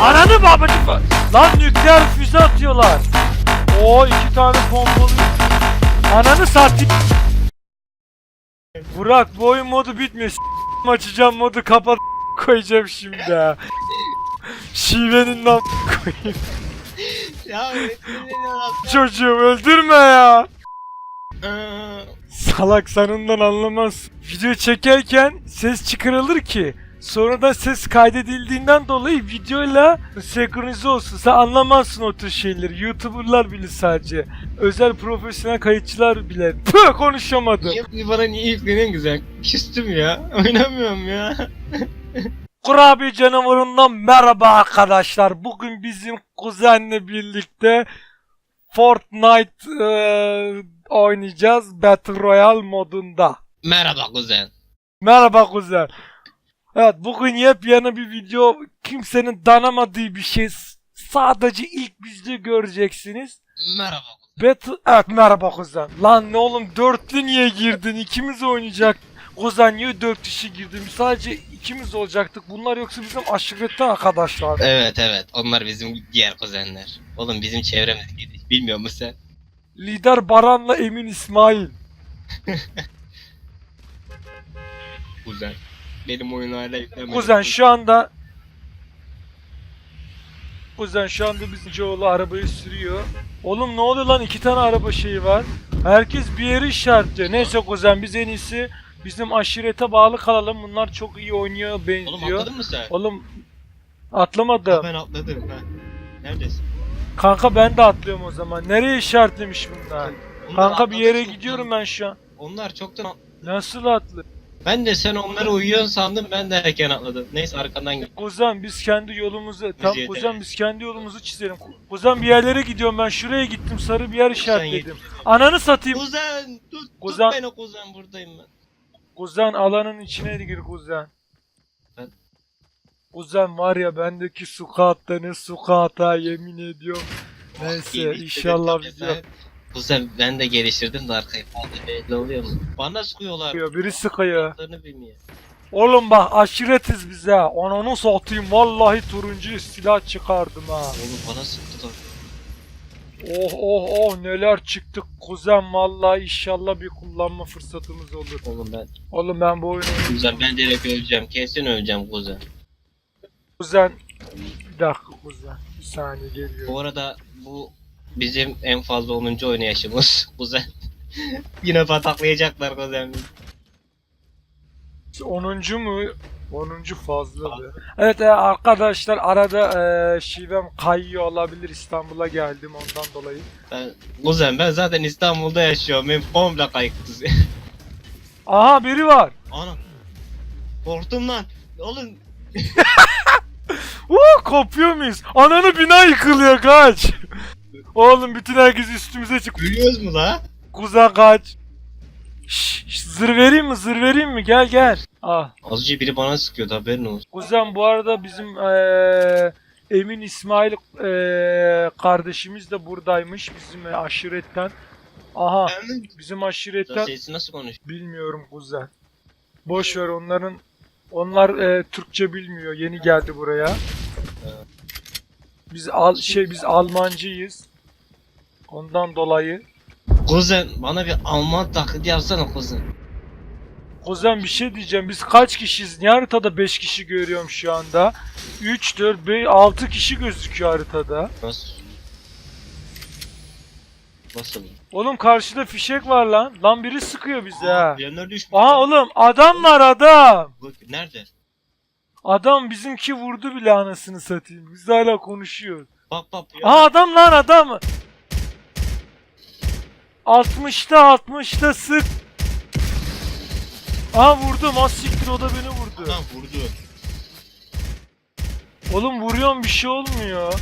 Ananı babacık var. Lan nükleer füze atıyorlar. Oo iki tane pompalı. Ananı satayım. Burak bu oyun modu bitmiyor. S- açacağım modu kapat koyacağım şimdi ha. Şivenin lan koyayım. Ya Çocuğum öldürme ya. Aa, Salak sanından anlamaz. Video çekerken ses çıkarılır ki sonradan ses kaydedildiğinden dolayı videoyla senkronize olsun. Sen anlamazsın o tür şeyleri. YouTuber'lar bilir sadece. Özel profesyonel kayıtçılar bilir. Püh konuşamadım. niye, bana niye yükleniyorsun güzel? Küstüm ya. Oynamıyorum ya. Kurabiye canavarından merhaba arkadaşlar. Bugün bizim kuzenle birlikte Fortnite eee, oynayacağız Battle Royale modunda. Merhaba kuzen. Merhaba kuzen. Evet bugün yepyeni bir video. Kimsenin danamadığı bir şey. Sadece ilk bizde göreceksiniz. Merhaba. Battle... Evet merhaba kuzen. Lan ne oğlum dörtlü niye girdin? İkimiz oynayacak. Kuzen niye dört kişi girdin? Biz Sadece ikimiz olacaktık. Bunlar yoksa bizim aşiretten arkadaşlar. Evet evet onlar bizim diğer kuzenler. Oğlum bizim çevremizdeki bilmiyor musun sen? Lider Baran'la Emin İsmail. Kuzen. Benim oyunu hala. Kuzen şu anda Kuzen şu anda bizim Joe'lu arabayı sürüyor. Oğlum ne oluyor lan iki tane araba şeyi var. Herkes bir yeri işaretliyor. Neyse kuzen biz en iyisi bizim aşirete bağlı kalalım. Bunlar çok iyi oynuyor Oğlum benziyor. atladın mı sen? Oğlum atlamadım. Ben atladım ha. Neredesin? Kanka ben de atlıyorum o zaman. Nereye işaretlemiş bunlar? Onlar Kanka bir yere gidiyorum ben şu an. Onlar çoktan Nasıl atlı? Ben de sen onları uyuyorsun sandım ben de erken atladım. Neyse arkandan gel. Kuzen biz kendi yolumuzu tam yeter. kuzen biz kendi yolumuzu çizelim. Kuzen bir yerlere gidiyorum ben şuraya gittim sarı bir yer işaretledim. Ananı satayım. Kuzen tut, Kuzen- tut beni kuzen buradayım ben. Kuzen alanın içine gir kuzen. Ben- Kuzen var ya bendeki sukaatta ne sukaata yemin ediyorum. Neyse Geliştirdim inşallah video. Sen. Kuzen ben de geliştirdim de arkayı fazla belli oluyor mu? Bana sıkıyorlar. Sıkıyor, Biri sıkıyor. Adlarını bilmiyor. Oğlum bak aşiretiz bize. Ananı satayım vallahi turuncu silah çıkardım ha. Oğlum bana sıktılar. Oh oh oh neler çıktı kuzen vallahi inşallah bir kullanma fırsatımız olur. Oğlum ben Oğlum ben bu oyunu kuzen ben direkt öleceğim. Kesin öleceğim kuzen. kuzen bir dakika kuzen bir saniye geliyor. Bu arada bu bizim en fazla 10. oynayışımız kuzen. Yine pataklayacaklar kuzen. bizi. 10. mu? 10. fazla be. Evet e, arkadaşlar arada e, şivem kayıyor olabilir İstanbul'a geldim ondan dolayı. Ben, kuzen ben zaten İstanbul'da yaşıyorum. Benim komple kayıktı. Aha biri var. Ana. Korktum lan. Oğlum Uuu kopuyor muyuz? Ananı bina yıkılıyor kaç. Oğlum bütün herkes üstümüze çık. ölüyoruz mu la? Kuzen kaç. Şş, şş, zır vereyim mi zır vereyim mi gel gel. Ah. Az önce biri bana sıkıyordu haberin olsun. Kuzen bu arada bizim eee Emin İsmail eee kardeşimiz de buradaymış bizim eee, aşiretten. Aha bizim aşiretten sesi nasıl konuşuyor? bilmiyorum kuzen. Boş ver onların onlar eee, Türkçe bilmiyor. Yeni geldi buraya. Biz al şey biz Almancıyız. Ondan dolayı Kuzen bana bir Alman taklidi yapsana kuzen. Kuzen bir şey diyeceğim. Biz kaç kişiyiz? Niye haritada 5 kişi görüyorum şu anda? 3, 4, 5, 6 kişi gözüküyor haritada. Nasıl? Nasıl? Oğlum karşıda fişek var lan. Lan biri sıkıyor bize ha. Düşmüş. Aha oğlum adam var adam. Nerede? Adam bizimki vurdu bile anasını satayım. Biz hala konuşuyor. Bak bak. ya. Aha adam lan adam. 60'ta 60'ta sık. Aha vurdum az siktir o da beni vurdu. Adam vurdu. Oğlum vuruyorum bir şey olmuyor.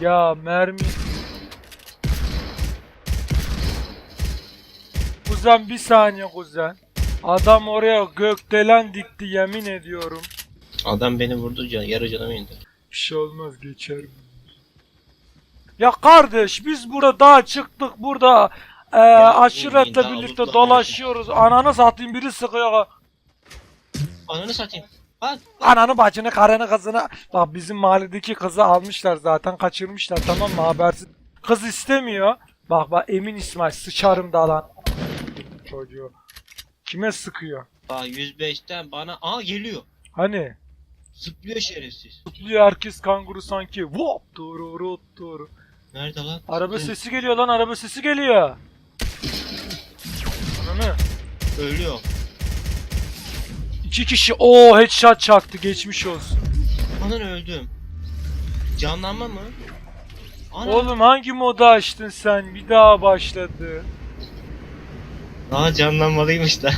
Ya mermi. Kuzen bir saniye kuzen. Adam oraya gökdelen dikti yemin ediyorum. Adam beni vurdu can yarı canımı indi. Bir şey olmaz geçerim. Ya kardeş biz burada daha çıktık burada e, aşiretle daha birlikte unutma. dolaşıyoruz. Ananı satayım biri sıkıyor. Ananı satayım. Bak. Ananı bacını karını kızını. Bak bizim mahalledeki kızı almışlar zaten kaçırmışlar tamam mı habersiz. Kız istemiyor. Bak bak Emin İsmail sıçarım da lan. Çocuğu. Kime sıkıyor? Bak 105'ten bana aa geliyor. Hani? Zıplıyor şerefsiz. Zıplıyor herkes kanguru sanki. Vop dururu duru. Nerede lan? Araba Hı, sesi geliyor lan araba sesi geliyor. Ananı. Ölüyor. İki kişi o headshot çaktı geçmiş olsun. Anan öldüm. Canlanma mı? Ana. Oğlum hangi moda açtın sen? Bir daha başladı. Aa canlanmalıymış da.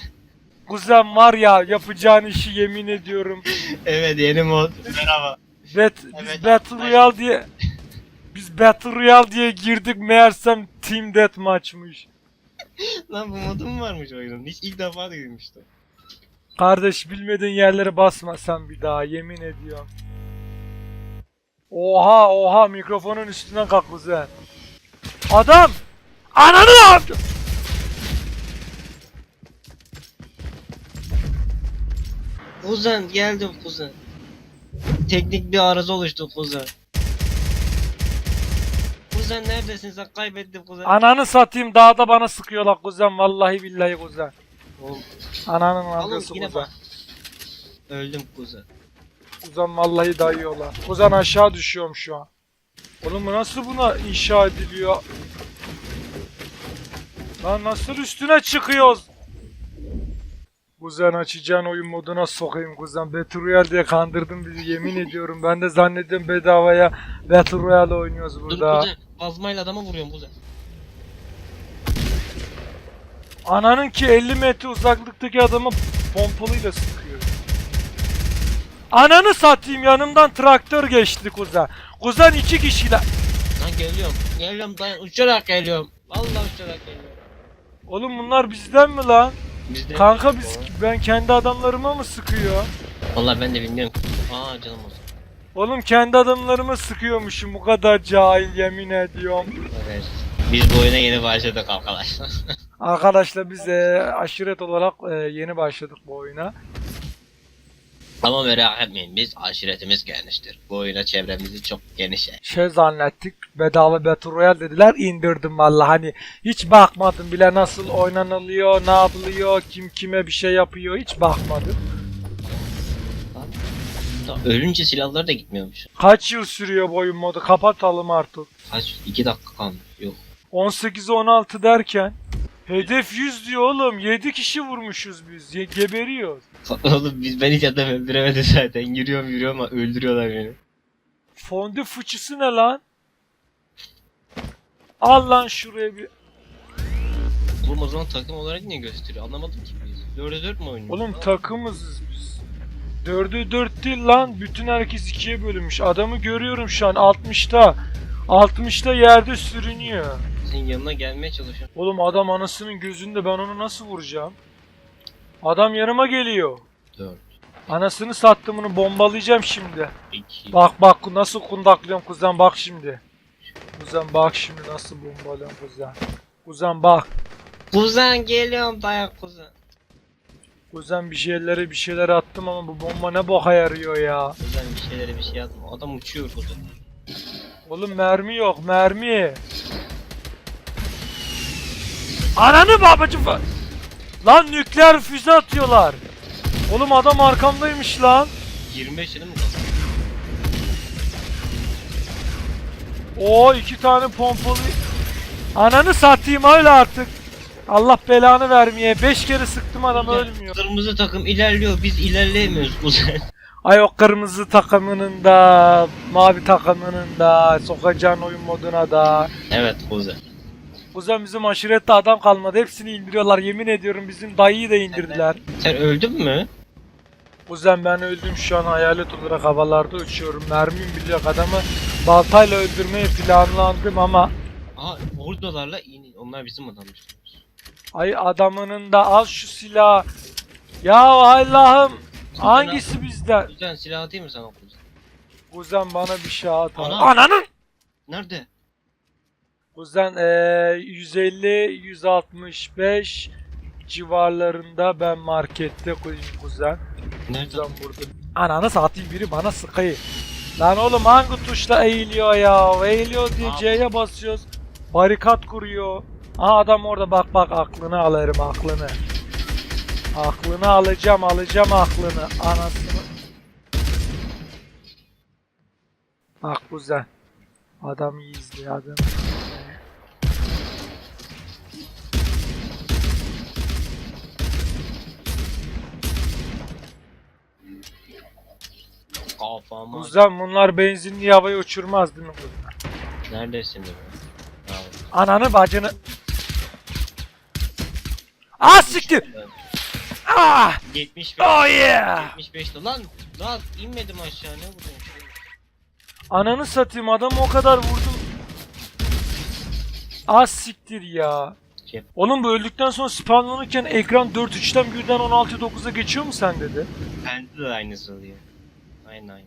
Kuzen var ya yapacağın işi yemin ediyorum. evet yeni mod. Merhaba. Bet, Evet, biz Battle Royale diye biz Battle Royale diye girdik meğersem Team Deathmatch'mış. Lan bu modu mu varmış oyunun? Hiç ilk defa duymuştum. Kardeş bilmediğin yerlere basma sen bir daha yemin ediyorum. Oha oha mikrofonun üstünden kalk kuzen. Adam! Ananı ne Kuzen geldim kuzen. Teknik bir arıza oluştu kuzen. Kuzen neredesin sen kaybettim kuzen. Ananı satayım dağda bana sıkıyorlar kuzen vallahi billahi kuzen. Oğlum, Ananın yine kuzen. bak. Öldüm kuzen. Kuzen vallahi dayıyorlar. Kuzen aşağı düşüyorum şu an. Oğlum nasıl buna inşa ediliyor? Lan nasıl üstüne çıkıyoruz? Kuzen açacağın oyun moduna sokayım kuzen. Battle Royale diye kandırdın bizi yemin ediyorum. Ben de zannediyorum bedavaya Battle Royale oynuyoruz Dur burada. kuzen. Kazmayla adama vuruyorum kuzen. Ananın ki 50 metre uzaklıktaki adamı pompalıyla sıkıyor. Ananı satayım yanımdan traktör geçti kuzen. Kuzen iki kişiyle. Lan geliyorum. Geliyorum dayan uçarak geliyorum. Vallahi uçarak geliyorum. Oğlum bunlar bizden mi lan? Bizde Kanka biz ben kendi adamlarıma mı sıkıyor? Vallahi ben de bilmiyorum. Aa canım olsun. Oğlum kendi adamlarıma sıkıyormuşum bu kadar cahil yemin ediyorum. Evet. Biz bu oyuna yeni başladık arkadaşlar. Arkadaşlar biz e, aşiret olarak e, yeni başladık bu oyuna. Ama merak etmeyin biz aşiretimiz geniştir. Bu oyuna çevremizi çok geniş. Şey zannettik bedava Battle Royale dediler indirdim valla hani hiç bakmadım bile nasıl oynanılıyor ne yapılıyor kim kime bir şey yapıyor hiç bakmadım. Da ölünce silahlar da gitmiyormuş. Kaç yıl sürüyor bu oyun modu kapatalım artık. Kaç? 2 dakika kalmış. Yok. 18'e 16 derken hedef 100 diyor oğlum 7 kişi vurmuşuz biz Ye- geberiyoruz. Oğlum biz ben hiç adam öldüremedim zaten. Yürüyorum yürüyorum ama öldürüyorlar beni. Fondü fıçısı ne lan? Al lan şuraya bir. Oğlum o zaman takım olarak niye gösteriyor? Anlamadım ki biz. 4'e 4 mü oynuyoruz? Oğlum takımızız biz. Dördü dört değil lan. Bütün herkes ikiye bölünmüş. Adamı görüyorum şu an 60'ta. 60'ta yerde sürünüyor. Senin yanına gelmeye çalışıyorum. Oğlum adam anasının gözünde ben onu nasıl vuracağım? Adam yanıma geliyor. 4, Anasını sattımını bombalayacağım şimdi. 2, Bak bak nasıl kundaklıyorum kuzen bak şimdi. Kuzen bak şimdi nasıl bombalıyorum kuzen. Kuzen bak. Kuzen geliyorum dayak kuzen. Kuzen bir şeylere bir şeyler attım ama bu bomba ne boka yarıyor ya. Kuzen bir şeylere bir şey yazma. Adam uçuyor kuzen. Oğlum mermi yok mermi. Ananı babacım. fa- Lan nükleer füze atıyorlar. Oğlum adam arkamdaymış lan. 25 yılı mı? Oo iki tane pompalı. Ananı satayım öyle artık. Allah belanı vermeye. Beş kere sıktım adam ölmüyor. Kırmızı takım ilerliyor biz ilerleyemiyoruz kuzen. Ay o kırmızı takımının da, mavi takımının da, sokacağın oyun moduna da. evet kuzen. Kuzen bizim aşirette adam kalmadı. Hepsini indiriyorlar. Yemin ediyorum bizim dayıyı da indirdiler. Sen öldün mü? Kuzen ben öldüm şu an hayalet olarak havalarda uçuyorum. Mermim bile yok. Adamı baltayla öldürmeyi planlandım ama Aa ordularla in. Onlar bizim adammış. ay adamının da al şu silah. Ya Allah'ım hangisi bizden? Kuzen silah atayım mı sana kuzen? Kuzen bana bir şey at. Ana. Ananın! Nerede? Kuzen eee 150, 165, civarlarında ben markette koyayım kuzen. Nerede? Kuzen burada. Ananı satayım biri bana sıkayım. Lan oğlum hangi tuşla eğiliyor ya? Eğiliyor diye. C'ye basıyoruz. Barikat kuruyor. Aha adam orada bak bak aklını alırım aklını. Aklını alacağım alacağım aklını. Anasını. Bak kuzen. Adam iyi izliyor adam. Kafama. Kuzen bunlar benzinli havaya uçurmaz değil mi kuzen? Neredesin be? Ananı bacını... Ah siktir! Ah! 75. Oh yeah! 75 lan lan inmedim aşağı ne vuruyorsun? Ananı satayım adamı o kadar vurdum. Az siktir ya. Şey- Oğlum bu öldükten sonra spawnlanırken ekran 4.3'ten birden 16.9'a geçiyor mu sen dedi? Bende de aynısı oluyor. Aynı aynı.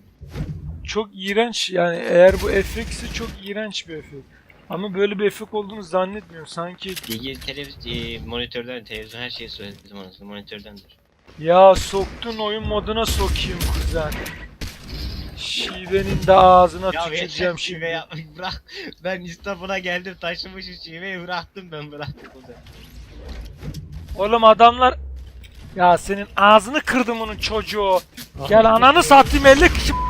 Çok iğrenç yani eğer bu FX'i çok iğrenç bir efekt. Ama böyle bir efekt olduğunu zannetmiyorum. Sanki Bilgi televiz e, monitörden televizyon her şeyi söyledim anasını monitördendir. ya soktun oyun moduna sokayım kuzen. Şivenin de ağzına tüküreceğim şive şimdi. yapmak bırak. Ben İstanbul'a geldim taşımışım şiveyi bıraktım ben bıraktım o zaman. Oğlum adamlar ya senin ağzını kırdım onun çocuğu. Gel ananı satayım 50 kişi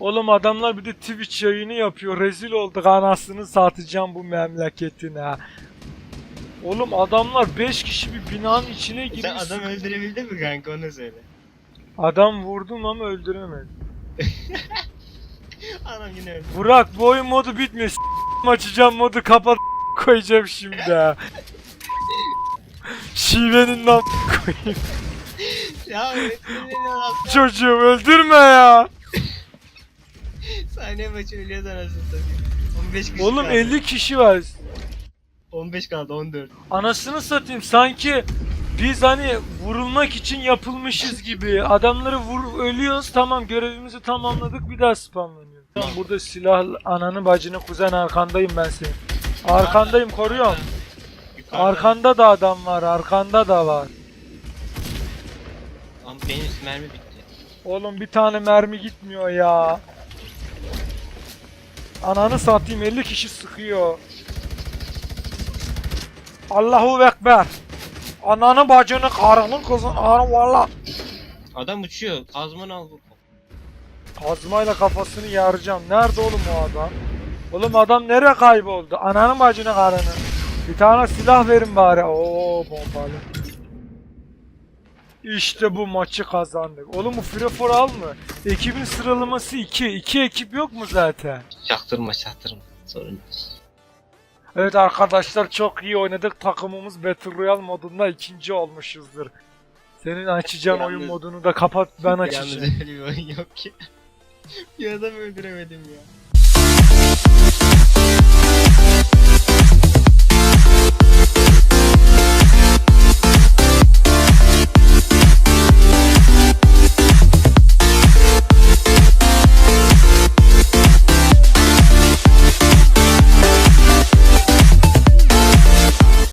Oğlum adamlar bir de Twitch yayını yapıyor. Rezil olduk anasını satacağım bu memleketine. Oğlum adamlar 5 kişi bir binanın içine girmiş. Sen adam öldürebildin mi kanka onu söyle. Adam vurdum ama öldüremedim. Adam yine öldü. Burak bu oyun modu bitmiyor. S- açacağım modu kapat koyacağım şimdi. ha. Şivenin lan koyayım. Ya lan. Çocuğum öldürme ya. Saniye başı ölüyordu anasını satayım. 15 kişi Oğlum kaldı. 50 kişi var. 15 kaldı 14. Anasını satayım sanki biz hani vurulmak için yapılmışız gibi. Adamları vur ölüyoruz tamam görevimizi tamamladık bir daha spamlanıyor. Tamam burada silah ananı bacını kuzen arkandayım ben senin. Arkandayım koruyorum. Arkanda da adam var arkanda da var. Ama benim mermi bitti. Oğlum bir tane mermi gitmiyor ya. Ananı satayım 50 kişi sıkıyor. Allahu Ekber. Ananı bacını karını kızın anı valla. Adam uçuyor. Kazmanı al. Kazmayla kafasını yaracağım. Nerede oğlum o adam? Oğlum adam nereye kayboldu? Ananın bacını karını. Bir tane silah verin bari. Oo bombalı. İşte bu maçı kazandık. Oğlum bu Free for All mı? Ekibin sıralaması 2. 2 ekip yok mu zaten? Çaktırma çaktırma. Sorun yok. Evet arkadaşlar çok iyi oynadık. Takımımız Battle Royale modunda ikinci olmuşuzdur. Senin açacağın oyun Yalnız- modunu da kapat ben Yalnız açacağım. öyle bir oyun yok ki. bir adam öldüremedim ya.